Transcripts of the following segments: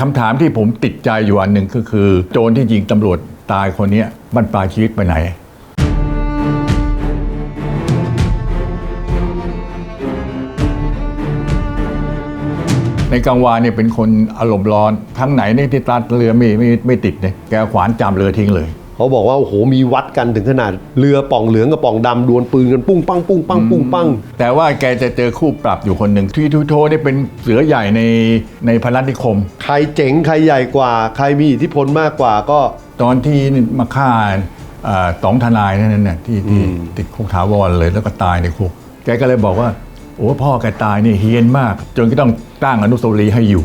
คำถามที่ผมติดใจอยู่อันหนึ่งก็คือ โจรที่ยิงตำรวจตายคนนี้บรรปลายชีวิตไปไหน ในกลางวานเนี่ยเป็นคนอารมณ์ร้อนทั้งไหนนี่ที่ตาเรือไม่ไม่ไม่ติดเนี่ยแกขวานจามเรือทิ้งเลย เขาบอกว่าโอ้โหมีวัดกันถึงขนาดเรือป่องเหลืองกับป่องดำดวลปืนกันปุ้งปังปุ้งปังปุ้งปัง แต่ว่าแกจะเจอคู่ปรับอยู่คนหนึ่งที่ทูโทนี่เป็นเสือใหญ่ในในพนัสนิคม ใครเจ๋งใครใหญ่กว่า ใครมีอิทธิพลมากกว่าก็ ตอนที่มาฆ่าเอ่อสองทนายนั่นน่ะที่ที่ติดคุกถาวรเลยแล้วก็ตายในคุก แกก็เลยบอกว่า โอ้พ่อแกตายนี่เฮี้ยนมาก จนก็ต้องตั้งอนุสาวรีย์ให้อยู่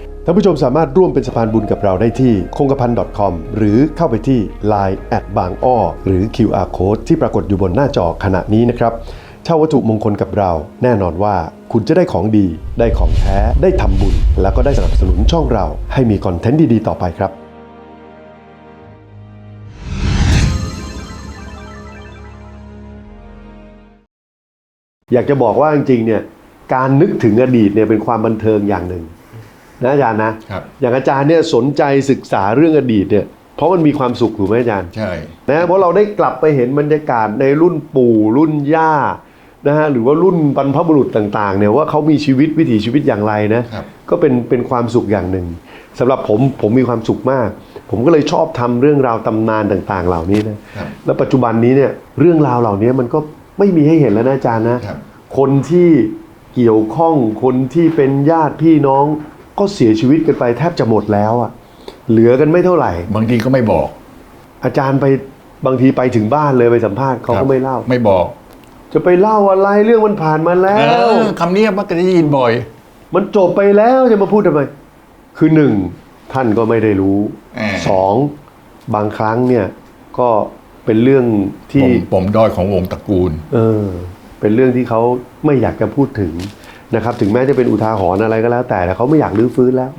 ท่านผู้ชมสามารถร่วมเป็นสะพานบุญกับเราได้ที่คงกระพัน .com หรือเข้าไปที่ Line แอดบางอ้อหรือ QR Code ที่ปรากฏอยู่บนหน้าจอขณะนี้นะครับเช่าวัตถุมงคลกับเรา แน่นอนว่าคุณจะได้ของดี ได้ของแท้ ได้ทำบุญ แล้วก็ได้สนับสนุนช่องเรา ให้มีคอนเทนต์ดี ๆ ต่อไปครับอยากจะบอกว่าจริงๆเนี่ยการนึกถึงอดีตเนี่ยเป็นความบันเทิงอย่างหนึ่ง นะอาจารย์นะครับอย่างอาจารย์เนี่ยสนใจศึกษาเรื่องอดีตเนี่ยเพราะมันมีความสุขถูกไหมอาจารย์ใช่นะเพราะเราได้กลับไปเห็นบรรยากาศในรุ่นปู่รุ่นย่านะฮะหรือว่ารุ่นบรรพบุรุษต่างๆเนี่ยว่าเขามีชีวิตวิถีชีวิตอย่างไรนะครับก็เป็นเป็นความสุขอย่างหนึ่งสำหรับผมผมมีความสุขมาก ผมก็เลยชอบทำเรื่องราวตำนานต่างๆ เหล่านี้นะครับแล้วปัจจุบันนี้เนี่ยเรื่องราวเหล่านี้มันก็ไม่มีให้เห็นแล้วนะอาจารย์นะครับคนที่เกี่ยวข้องคนที่เป็นญาติพี่น้อง ก็เสียชีวิตกันไปแทบจะหมดแล้วอะเหลือกันไม่เท่าไหร่ บางทีก็ไม่บอก อาจารย์ไปบางทีไปถึงบ้านเลยไปสัมภาษณ์เขาครัก็บไม่เล่า ไม่บอก จะไปเล่าอะไรเรื่องมันผ่านมาแล้เอว อคำนี้มักจะได้ยินบ่อย มันจบไปแล้วจะมาพูดทำไม คือหนึ่งท่านก็ไม่ได้รู้เออ สองบางครั้งเนี่ยก็เป็นเรื่องผที่มผมด้อยของวงตระกูล เออ เป็นเรื่องที่เขาไม่อยากจะพูดถึง นะครับถึงแม้จะเป็นอุทาหรณ์อะไรก็แล้ว แต่แต่เขาไม่อยากลื้อฟื้นแล้ว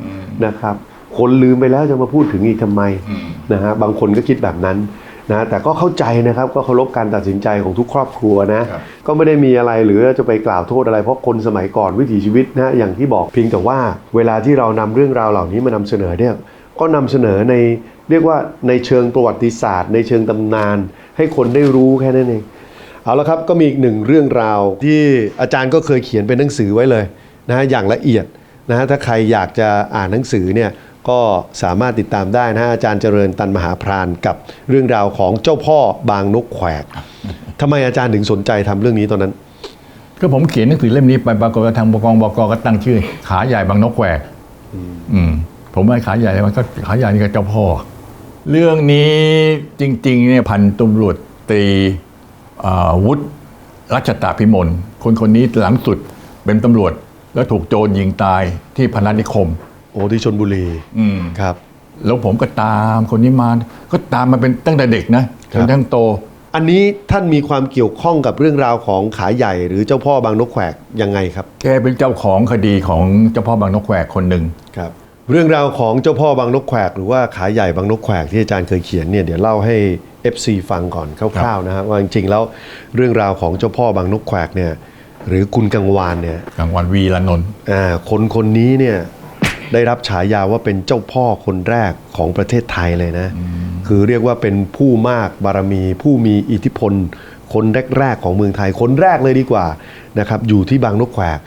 นะครับคนลืมไปแล้วจะมาพูดถึงอีกทำไมอืมนะฮะบางคนก็คิดแบบนั้นนะแต่ก็เข้าใจนะครับก็เคารพการตัดสินใจของทุกครอบครัวนะครับก็ไม่ได้มีอะไรหรือจะไปกล่าวโทษอะไร เพราะคนสมัยก่อนวิถีชีวิตนะอย่างที่บอกเพียงแต่ว่า เวลาที่เรานำเรื่องราวเหล่านี้มานำเสนอเนี่ยก็นำเสนอในเรียกว่าในเชิงประวัติศาสตร์ ในเชิงตำนาน ให้คนได้รู้แค่นั้นเอง เอาละครับก็มีอีกหนึ่งเรื่องราวที่อาจารย์ก็เคยเขียนเป็นหนังสือไว้เลยนะฮะอย่างละเอียดนะฮะถ้าใครอยากจะอ่านหนังสือเนี่ยก็สามารถติดตามได้นะฮะอาจารย์เจริญตันมหาพรานกับเรื่องราวของเจ้าพ่อบางนกแขวกทำไมอาจารย์ถึงสนใจทำเรื่องนี้ตอนนั้น ก็ผมเขียนหนังสือเล่มนี้ไปปรากฏว่าทางบกองบกก็ตั้งชื่อ ขาใหญ่บางนกแหวกอืมผมว่าขาใหญ่มันก็ขาใหญ่นี่ก็เจ้าพ่อ เรื่องนี้จริงๆเนี่ยพันตำรวจตรีอ่า วุฒิรัชตาพิมลคนคนนี้หลังสุดเป็นตำรวจแล้วถูกโจรยิงตายที่พนัสนิคม โอ้ที่ชนบุรีอืมครับ แล้วผมก็ตามคนนี้มา ก็ตามมาเป็นตั้งแต่เด็กนะจครันบทั้งโต อันนี้ท่านมีความเกี่ยวข้องกับเรื่องราวของขาใหญ่ หรือเจ้าพ่อบางนกแขวกยังไงครับ แกเป็นเจ้าของคดีของเจ้าพ่อบางนกแหวกคนหนึ่งครับ เรื่องราวของเจ้าพ่อบางนกแขวกหรือว่าขาใหญ่บางนกแขวกที่อาจารย์เคยเขียนเนี่ยเดี๋ยวเล่าให้ FC ฟังก่อนคร่าวๆนะฮะว่าจริงๆแล้วเรื่องราวของเจ้าพ่อบางนกแขวกเนี่ยหรือคุณกังวานเนี่ยกลางวันวีละนนท์อ่าคนคนนี้เนี่ยได้รับฉายาว่าเป็นเจ้าพ่อคนแรกของประเทศไทยเลยนะ คือเรียกว่าเป็นผู้มากบารมี ผู้มีอิทธิพล คนแรกๆของเมืองไทยคนแรกเลยดีกว่านะครับอยู่ที่บางนกแขวก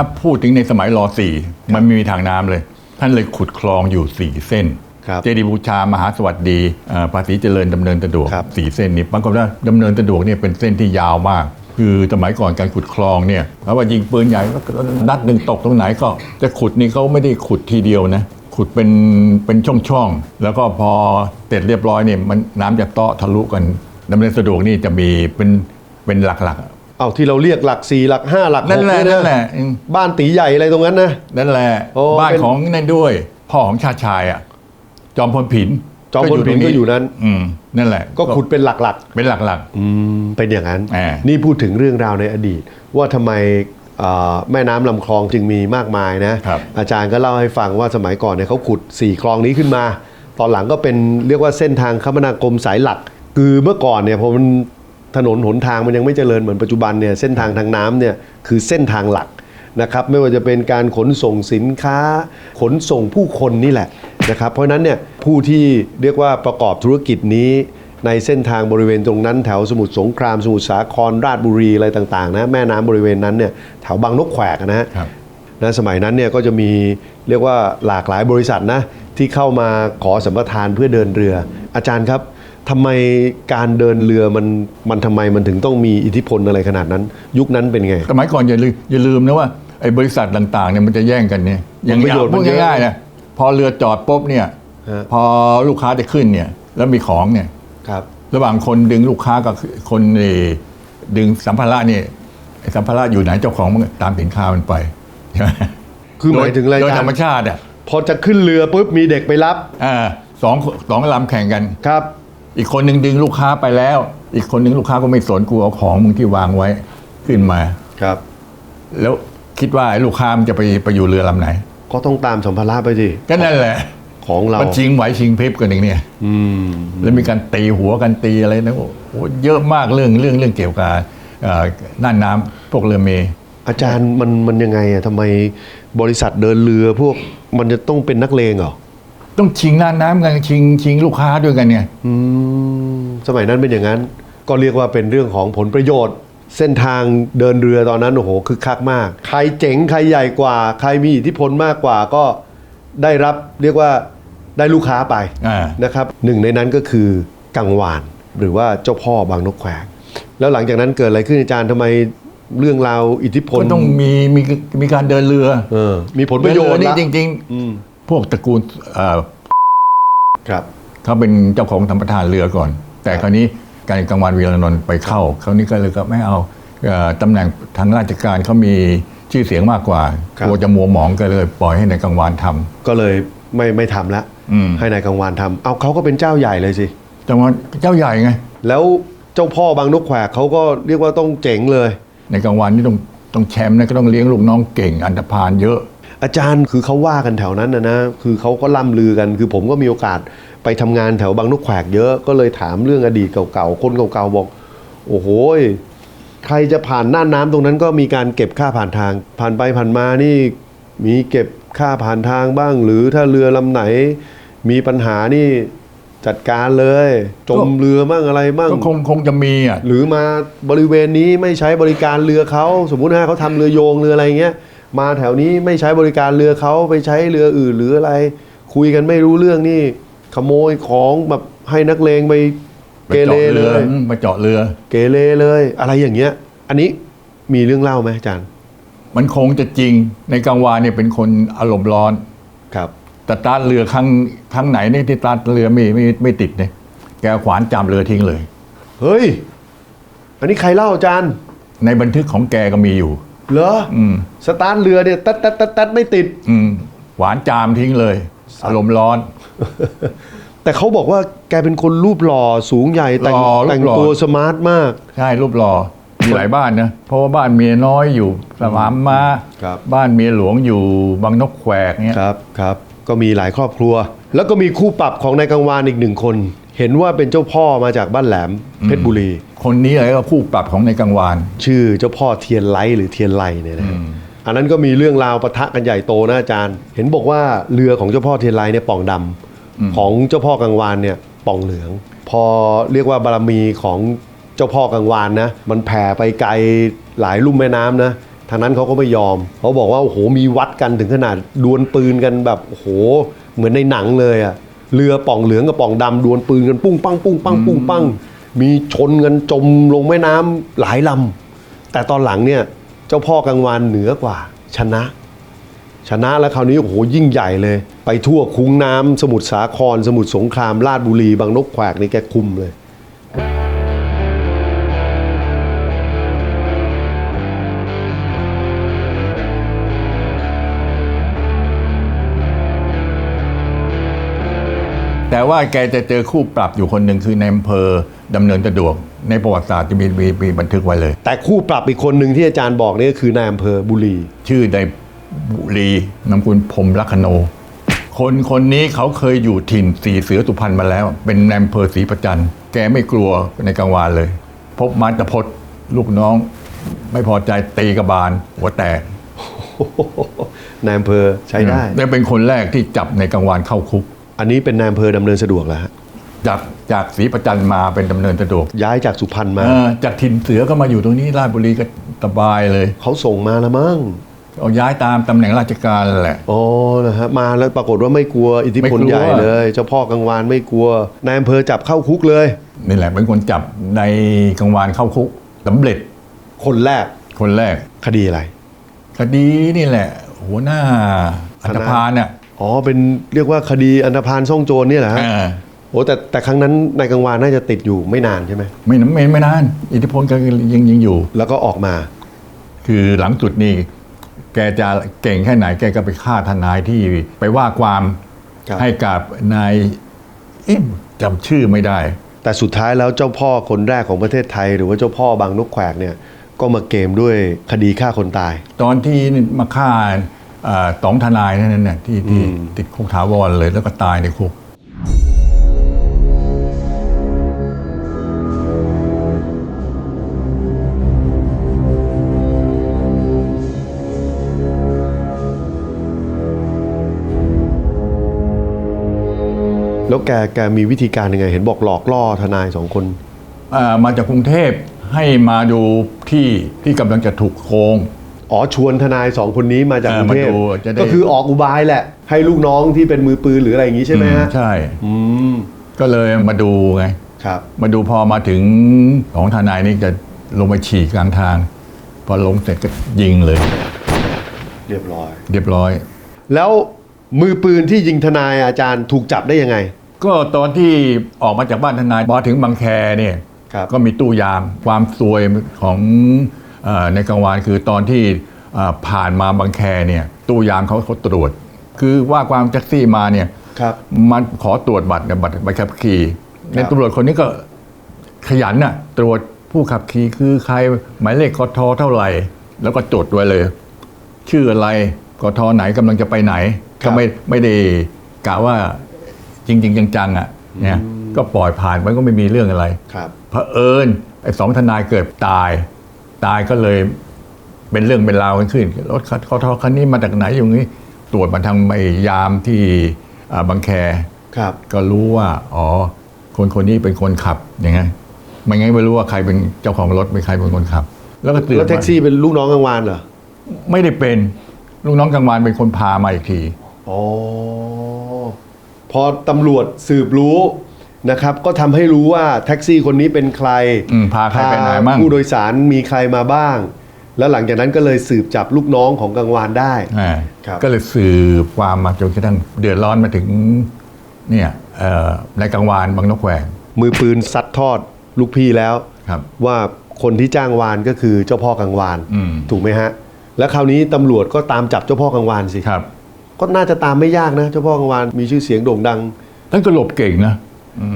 ถ้าพูดถึงในสมัยรอสี่มันไม่มีทางน้ำเลย ท่านเลยขุดคลองอยู่สี่เส้นครับเจดีย์บูชามหาสวัสดีเอ่อภาษีเจริญดำเนินสะดวกครับสี่เส้นนี้ปรากฏว่าดำเนินสะดวกเนี่ยเป็นเส้นที่ยาวมาก คือสมัยก่อนการขุดคลองเนี่ยเพราะว่ายิงปืนใหญ่ก็นัดหนึ่งตกตรงไหนก็จะขุดนี่เขาไม่ได้ขุดทีเดียวนะขุดเป็นเป็นช่องๆแล้วก็พอเสร็จเรียบร้อยเนี่ยมันน้ำจะเตาะทะลุกันดำเนินสะดวกนี่จะมีเป็นเป็นหลักๆ เอาที่เราเรียกหลักสี่หลักห้าหลักหนั่นกแหละเยนั่นแหละอืมบ้านตีใหญ่อะไรตรงนั้นนะ นั่นแหละ โอ้บ้านเป็น ของนั่นด้วย พ่อของชาติชายอะ จอมพลผินจอมพลผินก็อยู่นั้น อืมนั่นแหละก็ขุดเป็นหลักเป็นหลัก ๆอืมเป็นอย่างนั้น อ่านี่พูดถึงเรื่องราวในอดีต ว่าทำไมเอ่อแม่น้ำลำคลองจึงมีมากมายนะ ครับ อาจารย์ก็เล่าให้ฟังว่าสมัยก่อนเนี่ยเขาขุดสี่คลองนี้ขึ้นมา ตอนหลังก็เป็นเรียกว่าเส้นทางคมนาคมสายหลัก คือเมื่อก่อนเนี่ยพอมัน ถนนหนทางมันยังไม่เจริญเหมือนปัจจุบันเนี่ยเส้นทางทางน้ำเนี่ยคือเส้นทางหลักนะครับไม่ว่าจะเป็นการขนส่งสินค้า ขนส่งผู้คนนี่แหละนะครับเพราะฉะนั้นเนี่ยผู้ที่เรียกว่าประกอบธุรกิจนี้ในเส้นทางบริเวณตรงนั้นแถวสมุทรสงครามสมุทรสาครราชบุรีอะไรต่างๆนะแม่น้ำบริเวณนั้นเนี่ยแถวบางนกแขวกนะฮะครับนะสมัยนั้นเนี่ยก็จะมีเรียกว่าหลากหลายบริษัทนะที่เข้ามาขอสัมปทานเพื่อเดินเรือ อาจารย์ครับ ทำไมการเดินเรือมันมันทำไมมันถึงต้องมีอิทธิพลอะไรขนาดนั้น ยุคนั้นเป็นไงๆสมัยก่อนอย่าลืมอย่าลืมนะว่าไอ้บริษัทต่างๆเนี่ยมันจะแย่งกันเนี่ยอย่างผลประโยชน์มันพูดเยอะง่ายๆนะพอเรือจอดปุ๊บเนี่ยฮะพอลูกค้าจะขึ้นเนี่ย แล้วมีของเนี่ยครับ ระหว่างคนดึงลูกค้ากับคนเอ่อดึงสัมภาระเนี่ยไอ้สัมภาระอยู่ไหนเจ้าของมันก็ตามสินค้ามันไปใช่ไหมคือหมายถึงอะไรโดยอาจารธรรมย์ชาติอะพอจะขึ้นเรือปุ๊บมีเด็กไปรับอ่าสองสองลำแข่งกันครับ อีกคนหนึ่งดึงลูกค้าไปแล้ว อีกคนหนึ่งลูกค้าก็ไม่สนกูเอาของมึงที่วางไว้ขึ้นมา ครับ แล้วคิดว่าไอ้ลูกค้ามันจะไปไปอยู่เรือลำไหน ก็ต้องตามสัมภาระไปสิก็นั่นแหละของเรามันชิงไหวชิงพริบกันอย่างเนี้ยอืม แล้วมีการตีหัวกันตีอะไรนะโอ้โหเยอะมากเรื่องเรื่องเรื่องเกี่ยวกับเอ่อน่านน้ำพวกเรือเมย์อาจารย์มันมันยังไงอะทำไมบริษัทเดินเรือพวกมันจะต้องเป็นนักเลงเหรอ ต้องชิงน่านน้ำกันชิงชิงลูกค้าด้วยกันเนี่ย อืมสมัยนั้นเป็นอย่างนั้น ก็เรียกว่าเป็นเรื่องของผลประโยชน์ เส้นทางเดินเรือตอนนั้นโอ้โหคึกคักมาก ใครเจ๋งใครใหญ่กว่า ใครมีอิทธิพลมากกว่าก็ได้รับเรียกว่าได้ลูกค้าไปอ่า นะครับหนึ่งในนั้นก็คือกังวาน หรือว่าเจ้าพ่อบางนกแขวกแล้วหลังจากนั้นเกิดอะไรขึ้นอาจารย์ทำไมเรื่องราวอิทธิพลก็ต้องมีมีมีการเดินเรือเออมีผลประโยชน์เดินเรือละนี่จริง อืม ๆ พวกตระกูลเอ่อครับเขาเป็นเจ้าของธรรมทานเรือก่อน แต่คราวนี้การกลางวันวีรนนท์ไปเข้าเขาวนี้ก็เลยก็ไม่เอาเอ่อตำแหน่งทางราชการเขามีชื่อเสียงมากกว่าครับกลัวจะมัวหมองก็เลยปล่อยให้ในกลางวันทำก็เลยไม่ไม่ทำละอืมให้นายกังวานทำเอาเขาก็เป็นเจ้าใหญ่เลยสิจังหวัดเจ้าใหญ่ไง แล้วเจ้าพ่อบางนกแขวกเขาก็เรียกว่าต้องเจ๋งเลย ในกลางวันนี่ต้องต้องแชมป์นะก็ต้องเลี้ยงลูกน้องเก่งอันธพาลเยอะ อาจารย์คือเขาว่ากันแถวนั้นนะนะคือเขาก็ล่ำลือกัน คือผมก็มีโอกาสไปทำงานแถวบางนกแขวกเยอะก็เลยถามเรื่องอดีตเก่าๆคนเก่าๆบอก โอ้โหยใครจะผ่านน่านน้ำตรงนั้นก็มีการเก็บค่าผ่านทาง ผ่านไปผ่านมานี่มีเก็บค่าผ่านทางบ้าง หรือถ้าเรือลำไหน มีปัญหานี่จัดการเลย จมเรือมั่งอะไรมั่งก็คงคงจะมีอะหรือมาบริเวณนี้ไม่ใช้บริการเรือเขาสมมุตินะเขาทำเรือโยงเรืออะไรเงี้ย มาแถวนี้ไม่ใช้บริการเรือเขาไปใช้เรืออื่นหรืออะไร คุยกันไม่รู้เรื่องนี่ ขโมยของแบบให้นักเลงไปไปเกเรเจาะเลเรือยอืมไปเจาะเรือ เกเรเลย อะไรอย่างเงี้ย อันนี้มีเรื่องเล่าไหมอาจารย์ มันคงจะจริงในกลางวานเนี่ยเป็นคนอารมณ์ร้อนครับแต่ตาร์ทเรือครั้งครั้งไหนนี่ที่ตาร์ทเรือไม่ไม่ไม่ติดเนี่ยแกเอาขวานจามเรือทิ้งเลย เฮ้ย อันนี้ใครเล่าอาจารย์ ในบันทึกของแกก็มีอยู่ เหรออืมสตาร์ทเรือเนี่ยตัดตัดตัดตัดไม่ติด อืมขวานจามทิ้งเลย อารมณ์ร้อน แต่เขาบอกว่าแกเป็นคนรูปหล่อสูงใหญ่แต่งหล่อรูปแต่งหล่อตัวสมาร์ทมาก ใช่รูปหล่อมีหลายบ้านนะ เพราะว่าบ้านเมียน้อยอยู่สมามมาครับ บ้านเมียหลวงอยู่บางนกแควกเนี่ยครับครับ ก็มีหลายครอบครัว แล้วก็มีคู่ปรับของนายกังวานอีกหนึ่งคน เห็นว่าเป็นเจ้าพ่อมาจากบ้านแหลมเพชรบุรี คนนี้อะไรก็คู่ปรับของในกลางวาน ชื่อเจ้าพ่อเทียนไลท์หรือเทียนไลเนี่ยนะฮะอันนั้นก็มีเรื่องราวปะทะกันใหญ่โตนะอาจารย์ เห็นบอกว่าเรือของเจ้าพ่อเทียนไลเนี่ยป่องดำของเจ้าพ่อกังวานเนี่ยป่องเหลือง พอเรียกว่าบารมีของเจ้าพ่อกังวานนะมันแผ่ไปไกลหลายลุ่มแม่น้ำนะทางนั้นเขาก็ไม่ยอมเขาบอกว่าโอ้โหมีวัดกันถึงขนาดดวลปืนกันแบบโอ้โหเหมือนในหนังเลยอะ่ะ เรือป่องเหลืองกับป่องดำดวลปืนกันปุ้งปังปุ้งปังปุ้งปังมีชนกันจมลงแม่น้ำหลายลำแต่ตอนหลังเนี่ยเจ้าพ่อกลางวานเหนือกว่า ชนะ ชนะแล้วคราวนี้โอ้โหยิ่งใหญ่เลย ไปทั่วคุ้งน้ำสมุทรสาคร สมุทรสงครามราชบุรีบางนกแขวกนี่แกคุมเลย แต่ว่าแกจะเจอคู่ปรับอยู่คนหนึ่งคือในอำเภอดำเนินสะดวก ในประวัติศาสตร์จะมีมีมีบันทึกไว้เลย แต่คู่ปรับอีกคนหนึ่งที่อาจารย์บอกนี่ก็คือนายอำเภอบุรี ชื่อในบุรีนามกุลพรหมลักขโน คนคนนี้เขาเคยอยู่ถิ่นสีเสือสุพรรณมาแล้ว เป็นนายอำเภอศรีประจันแกไม่กลัวในกลางวานเลย พบมันตะพดลูกน้อง ไม่พอใจตีกระบาลหัวแตกนายอำเภอใช้ได้และเป็นคนแรกที่จับในกลางวานเข้าคุก อันนี้เป็นนายอำเภอดำเนินสะดวกแล้วฮะจากจากศรีประจันมาเป็นดำเนินสะดวกย้ายจากสุพรรณมา เออจากถิ่นเสือก็มาอยู่ตรงนี้ราชบุรีก็สบายเลยเขาส่งมาแล้วมั้งเอาย้ายตามตำแหน่งราชการแหละ อ๋อนะฮะมาแล้วปรากฏว่าไม่กลัวอิทธิพลไม่กลัว ใหญ่เลย เจ้าพ่อกลางวานไม่กลัวนายอำเภอจับเข้าคุกเลย นี่แหละเป็นคนจับในกลางวานเข้าคุกสำเร็จคนแรกคนแรก คดีอะไร คดีนี่แหละ หัวหน้าอันธพาลเนี่ย อ๋อเป็นเรียกว่าคดีอันธพาลซ่องโจรเนี่ยแหละฮะเออโอ้แต่แต่ครั้งนั้นนายกลางวานน่าจะติดอยู่ไม่นานใช่ไหมไม่นไม่ไม่นาน อิทธิพลก็ยังยังอยู่ แล้วก็ออกมา คือหลังสุดนี่แกจะเก่งแค่ไหน แกก็ไปฆ่าทนายที่ไปว่าความครับ ให้กับนายเอ๊ะจำชื่อไม่ได้ แต่สุดท้ายแล้วเจ้าพ่อคนแรกของประเทศไทย หรือว่าเจ้าพ่อบางนกแขวกเนี่ย ก็มาเกมด้วยคดีฆ่าคนตาย ตอนที่มาฆ่าเอ่อ สองทนายนั่นน่ะที่ที่อืมติดคุกถาวรเลยแล้วก็ตายในคุก แล้วแกแกมีวิธีการยังไง เห็นบอกหลอกล่อทนายสองคนอ่ามาจากกรุงเทพให้มาดูที่ที่กำลังจะถูกโกง อ๋อชวนทนายสองคนนี้มาจากเอกอรุงเทพมาดูจะได้ ก็คือออกอุบายแหละ ให้ลูกน้องที่เป็นมือปืนหรืออะไรอย่างนี้ใช่ไหมฮะใช่ อืมก็เลยมาดูไง ครับ มาดูพอมาถึงของทนายนี่จะลงไปฉี่กลางทาง พอลงเสร็จก็ยิงเลย เรียบร้อย เรียบร้อย แล้วมือปืนที่ยิงทนายอาจารย์ถูกจับได้ยังไง ก็ตอนที่ออกมาจากบ้านทนายพอถึงบางแคเนี่ย ครับ ก็มีตู้ยามความซวยของเออ ในกลางวานคือตอนที่เอ่อผ่านมาบางแคเนี่ยตู้ยามเขาเขาตรวจ คือว่าความแท็กซี่มาเนี่ยครับมันขอตรวจบัตรเนี่ยบัตรใบขับขี่ครับในตำรวจคนนี้ก็ขยันน่ะตรวจผู้ขับขี่คือใครหมายเลขกทเท่าไหร่ แล้วก็จดไว้เลย ชื่ออะไรกทไหนกำลังจะไปไหน ก็ไม่ไม่ได้กะว่าจริงๆจังๆอะเนี่ยก็ปล่อยผ่านไปก็ไม่มีเรื่องอะไรครับเผอิญไอ้สองทนายเกิดตาย ตายก็เลยเป็นเรื่องเป็นราวกันขึ้นรถคทคันนี้มาจากไหนอย่างนี้ ตรวจมาทางไอ้ยามที่อ่าบางแคครับ ก็รู้ว่า อ๋อ คนคนนี้เป็นคนขับอย่างไงไม่งั้นไม่รู้ว่าใครเป็นเจ้าของรถเป็นใครเป็นคนขับ แล้วก็เตือนแล้วแท็กซี่เป็นลูกน้องกลางวานเหรอไม่ได้เป็นลูกน้องกลางวานเป็นคนพามาอีกทีอ๋อพอตำรวจสืบรู้ นะครับก็ทำให้รู้ว่าแท็กซี่คนนี้เป็นใครอืมพาใครไปไหนมั่ง ผู้โดยสารมีใครมาบ้าง แล้วหลังจากนั้นก็เลยสืบจับลูกน้องของกลางวานได้ อ่าครับ ก็เลยสืบความมาจนกระทั่งเดือดร้อนมาถึงเนี่ยเอ่อในกลางวานบางนกแหวงมือปืนซัดทอดลูกพี่แล้ว ครับ ว่าคนที่จ้างวานก็คือเจ้าพ่อกลางวาน อืม ถูกไหมฮะ แล้วคราวนี้ตำรวจก็ตามจับเจ้าพ่อกลางวานสิ ครับก็น่าจะตามไม่ยากนะ เจ้าพ่อกลางวานมีชื่อเสียงโด่งดัง ท่านก็หลบเก่งนะ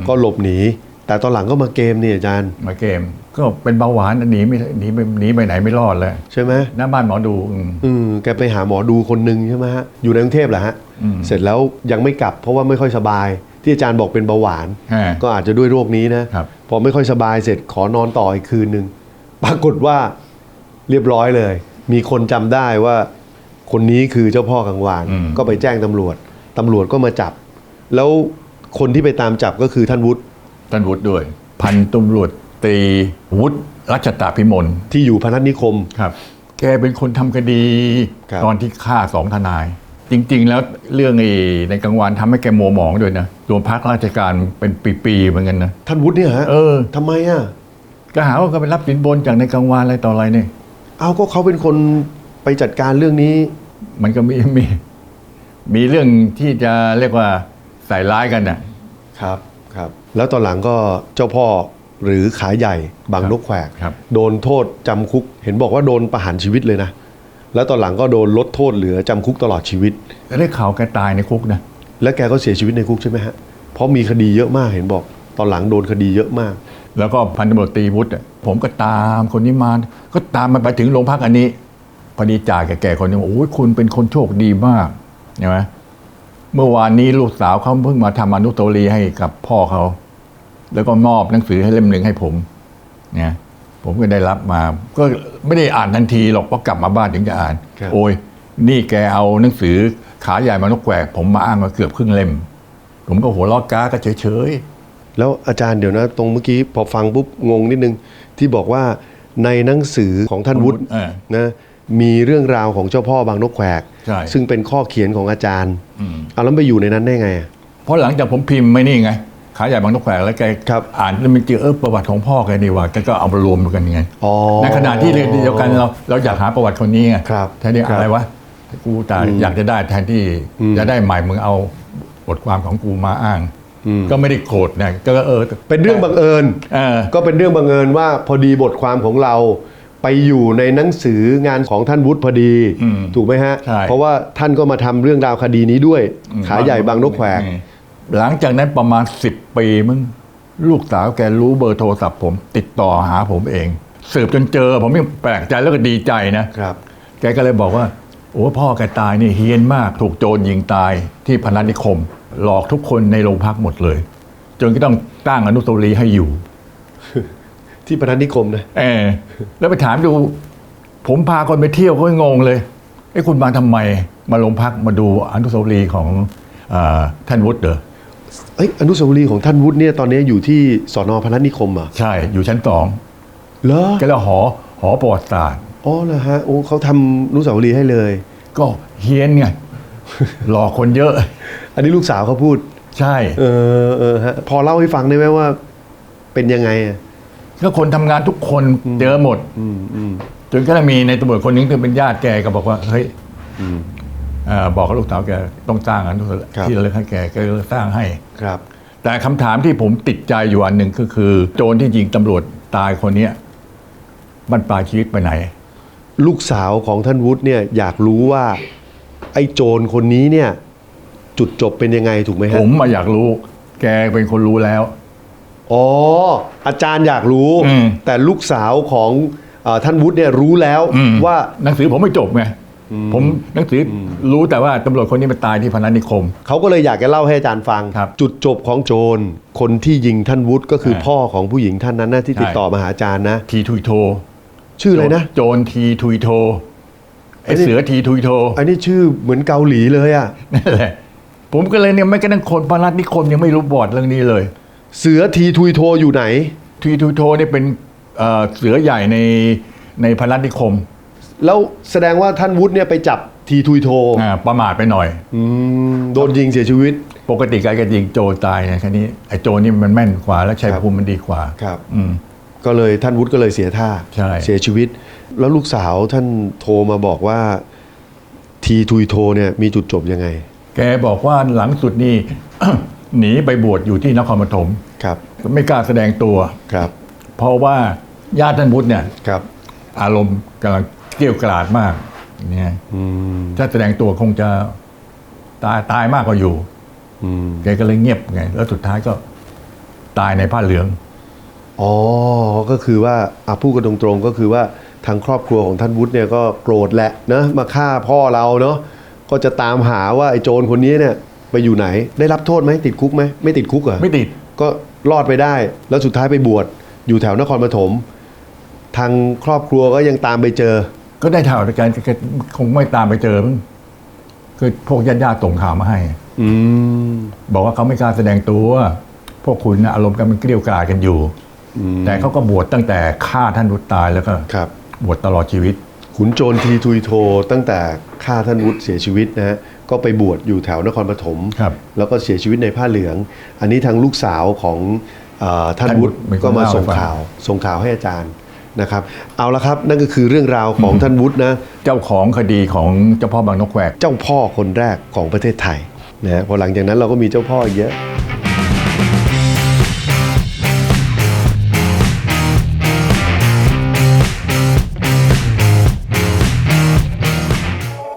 ก็หลบหนี แต่ตอนหลังก็มาเกมนี่อาจารย์ มาเกม ก็เป็นเบาหวานหนีไม่หนีไปหนีไปไหนไม่รอดเลยใช่ไหมหน้าบ้านหมอดูอืมอืมแกไปหาหมอดูคนหนึ่งใช่ไหมฮะอยู่ในกรุงเทพแหละฮะอืมเสร็จแล้วยังไม่กลับเพราะว่าไม่ค่อยสบาย ที่อาจารย์บอกเป็นเบาหวานอ่าก็อาจจะด้วยโรคนี้นะครับพอไม่ค่อยสบายเสร็จขอนอนต่ออีกคืนหนึ่งปรากฏว่าเรียบร้อยเลย มีคนจำได้ว่า คนนี้คือเจ้าพ่อกลางวานอืมก็ไปแจ้งตำรวจตำรวจก็มาจับ แล้ว คนที่ไปตามจับก็คือท่านวุฒิท่านวุฒิด้วย พันตำรวจตรีวุฒิรัชตาพิมลที่อยู่พนัสนิคม ครับ แกเป็นคนทำคดี ครับ ตอนที่ฆ่าสองทนายแจริง ๆ แล้วเรื่องไอ้ในกลางวันทำให้แกโมวหมองด้วยนะรวมพักราชการเป็นปีๆเหมือนกันนะ ท่านวุฒิเนี่ยฮะเออ ทำไมอะก็หาว่าก็ไปรับสินบนจากในกลางวันอะไรต่ออะไรเนี่ย เอาก็เขาเป็นคนไปจัดการเรื่องนี้ มันก็มีมี มีเรื่องที่จะเรียกว่า ใส่ร้ายกันน่ะครับครับ แล้วตอนหลังก็เจ้าพ่อหรือขาใหญ่บางครับนกแขวก ครับ โดนโทษจำคุก เห็นบอกว่าโดนประหารชีวิตเลยนะ แล้วตอนหลังก็โดนลดโทษเหลือจำคุกตลอดชีวิต แล้วได้ข่าวแกตายในคุกนะ และแกก็เสียชีวิตในคุกใช่ไหมฮะ เพราะมีคดีเยอะมากเห็นบอก ตอนหลังโดนคดีเยอะมาก แล้วก็พันตำรวจตรีวุฒิอะผมก็ตามคนนี้มา ก็ตามมันไปถึงโรงพักอันนี้พอดีจ่าแก่ๆคนนี้บอกโอ้ยคุณเป็นคนโชคดีมากใช่ไหม เมื่อวานนี้ลูกสาวเขาเพิ่งมาทำอนุโตรีย์ให้กับพ่อเขา แล้วก็มอบหนังสือให้เล่มหนึ่งให้ผมเนี่ยผมก็ได้รับมา ก็ไม่ได้อ่านทันทีหรอกเพราะกลับมาบ้านถึงจะอ่าน ครับ โอ้ย นี่แกเอาหนังสือขาใหญ่มานกแกวก ผมมาอ้างมาเกือบครึ่งเล่ม ผมก็หัวเรอกก้าก็เฉยๆแล้วอาจารย์เดี๋ยวนะตรงเมื่อกี้พอฟังปุ๊บงงนิดนึง ที่บอกว่าในหนังสือของท่านวุฒิเออ นะ มีเรื่องราวของเจ้าพ่อบางนกแขวกใช่ ซึ่งเป็นข้อเขียนของอาจารย์อืมเอาแล้วไปอยู่ในนั้นได้ไงอะ เพราะหลังจากผมพิมพ์ไม่นี่ไง ขาใหญ่บางนกแขวกแล้วแกครับ อ่านแล้วมันเจอเออประวัติของพ่อแกนี่ว่าแกก็เอามารวมกันไงอ๋อ ในขณะที่เรียนเดียวกันเราเราอยากหาประวัติคนนี้ไงครับแทนที่ครับอะไรวะกูแต่อยากจะได้แทนที่อืมจะได้ใหม่มึงเอาบทความของกูมาอ้างอืมก็ไม่ได้โกรธนะก็เออเป็นเรื่องบังเอิญ เออ ก็เป็นเรื่องบังเอิญว่าพอดีบทความของเรา ไปอยู่ในหนังสืองานของท่านวุฒิพอดีอืมถูกไหมฮะใช่เพราะว่าท่านก็มาทำเรื่องราวคดีนี้ด้วย ขาใหญ่บางนกแขวกอืมหลังจากนั้นประมาณสิบปีมึงลูกสาวแกรู้เบอร์โทรศัพท์ผม ติดต่อหาผมเอง สืบจนเจอผมยังแปลกใจแล้วก็ดีใจนะครับแกก็เลยบอกว่าโอ้พ่อแกตายนี่เฮี้ยนมาก ถูกโจรยิงตายที่พนัสนิคม หลอกทุกคนในโรงพักหมดเลย จนก็ต้องตั้งอนุสาวรีย์ให้อยู่ ที่พนัสนิคมนะเออแล้วไปถามดู ผมพาคนไปเที่ยวก็งงเลยไอ้ยคุณมาทำไมมาโรงพักมาดูอนุสาวรีย์ของเออท่านวุฒิเหรอเอ้ยอนุสาวรีย์ของท่านวุฒิเนี่ยตอนนี้อยู่ที่สอนอพนัสนิคมเหรอะใช่ อยู่ชั้นสองเหรอก็แล้วหอหอประวัติศาสตร์อ๋อเหรอฮะโอ้เขาทำอนุสาวรีย์ให้เลย ก็เฮี้ยนไงหลอกคนเยอะ อันนี้ลูกสาวเขาพูด ใช่ เออเออฮะพอเล่าให้ฟังได้ไหมว่า เป็นยังไงอะ ก็คนทำงานทุกคนเจอหมด อืมอืมจนก็มีในตำรวจคนหนึงที่เป็นญาติแกก็บอกว่าเฮ้ยอืม เอ่อบอกกับลูกสาวแกต้องสร้างอนุสาวรีย์ครับ ที่ระลึกให้แกแกก็เลยสร้างให้ ครับ แต่คำถามที่ผมติดใจอยู่อันหนึ่งก็คือ โจรที่ยิงตำรวจตายคนเนี้ยมันปลายชีวิตไปไหน ลูกสาวของท่านวุฒิเนี่ยอยากรู้ว่า ไอ้โจรคนนี้เนี่ย จุดจบเป็นยังไงถูกไหมผฮะมมาอยากรู้ แกเป็นคนรู้แล้ว อ๋อ อาจารย์อยากรู้ อืม แต่ลูกสาวของเออท่านวุฒิเนี่ยรู้แล้วอืมว่า หนังสือผมไม่จบไงผมหนังสืออรู้แต่ว่าตำรวจคนนี้มันตายที่พนัสนิคม เขาก็เลยอยากจะเล่าให้อาจารย์ฟัง ครับจุดจบของโจร คนที่ยิงท่านวุฒิก็คือใช่พ่อของผู้หญิงท่านนั้นนะที่ใช่ ติดต่อมาหาอาจารย์นะ ทีทุยโทชื่ออะไรนะ โจรทีทุยโทอัไอนนี้เสือทีทุยโทอันนี้ชื่อเหมือนเกาหลีเลยอะ นั่นแหละผมก็เลยเนี่ยไม่กระทั่งคนพนัสนิคมยังไม่รู้บอร์ดเรื่องนี้เลย เสือทีทุยโทอยู่ไหน ทีทุยโทนี่เป็นเอ่อเสือใหญ่ในในพนัสนิคมแล้วแสดงว่าท่านวุฒิเนี่ยไปจับทีทุยโทอ่าประมาทไปหน่อย อืมโดนยิงเสียชีวิต ปกติการจะยิงโจรตายเนี่ยแค่นี้ไอ้โจรนี่มันแม่นกว่าแล้วชัยภูมิมันดีกว่าครับ อืม ก็เลยท่านวุฒิก็เลยเสียท่าใช่ เสียชีวิต แล้วลูกสาวท่านโทรมาบอกว่าทีทุยโทเนี่ยมีจุดจบยังไง แกบอกว่าหลังสุดนี่ หนีไปบวชอยู่ที่นครปฐมครับ ไม่กล้าแสดงตัวครับ เพราะว่าญาติท่านพุทธเนี่ยครับ อารมณ์กำลังเกรี้ยวกราดมากเนี่ยอืมถ้าแสดงตัวคงจะตายตายมากกว่าอยู่อืมแกก็เลยเงียบไง แล้วสุดท้ายก็ตายในผ้าเหลือง อ๋อ ก็คือว่าอะพูดกันตรงๆก็คือว่าทางครอบครัวของท่านวุฒิเนี่ยก็โกรธแหละนะมาฆ่าพ่อเราเนาะก็จะตามหาว่าไอ้โจรคนนี้เนี่ย ไปอยู่ไหน ได้รับโทษไหมติดคุกไหมไม่ติดคุกเหรอไม่ติดก็รอดไปได้ แล้วสุดท้ายไปบวชอยู่แถวนครปฐมทางครอบครัวก็ยังตามไปเจอ ก็ได้ข่าวจากการแกคงไม่ตามไปเจอมั้งคือพวกญาติญาติๆส่งข่าวมาให้ อืมบอกว่าเขาไม่กล้าแสดงตัว พวกคุณนะอารมณ์กันมันเกลี้ยวกราดกันอยู่อืมแต่เขาก็บวชตั้งแต่ฆ่าท่านรุตตายแล้วก็ครับบวชตลอดชีวิต ขุนโจรทีทุยโทตั้งแต่ฆ่าท่านวุฒิเสียชีวิตนะฮะ ก็ไปบวชอยู่แถวนครปฐมครับแล้วก็เสียชีวิตในผ้าเหลือง อันนี้ทางลูกสาวของเออท่านท่านวุวุฒิฒิเป็นคนก็มาเล่าส่งให้ฟังข่าวส่งข่าวให้อาจารย์นะครับเอาละครับนั่นก็คือเรื่องราวของท่านวุฒินะเจ้าของคดีของเจ้าพ่อบางนกแขวกเจ้าพ่อคนแรกของประเทศไทยนะฮะพอหลังจากนั้นเราก็มีเจ้าพ่ออีกเยอะ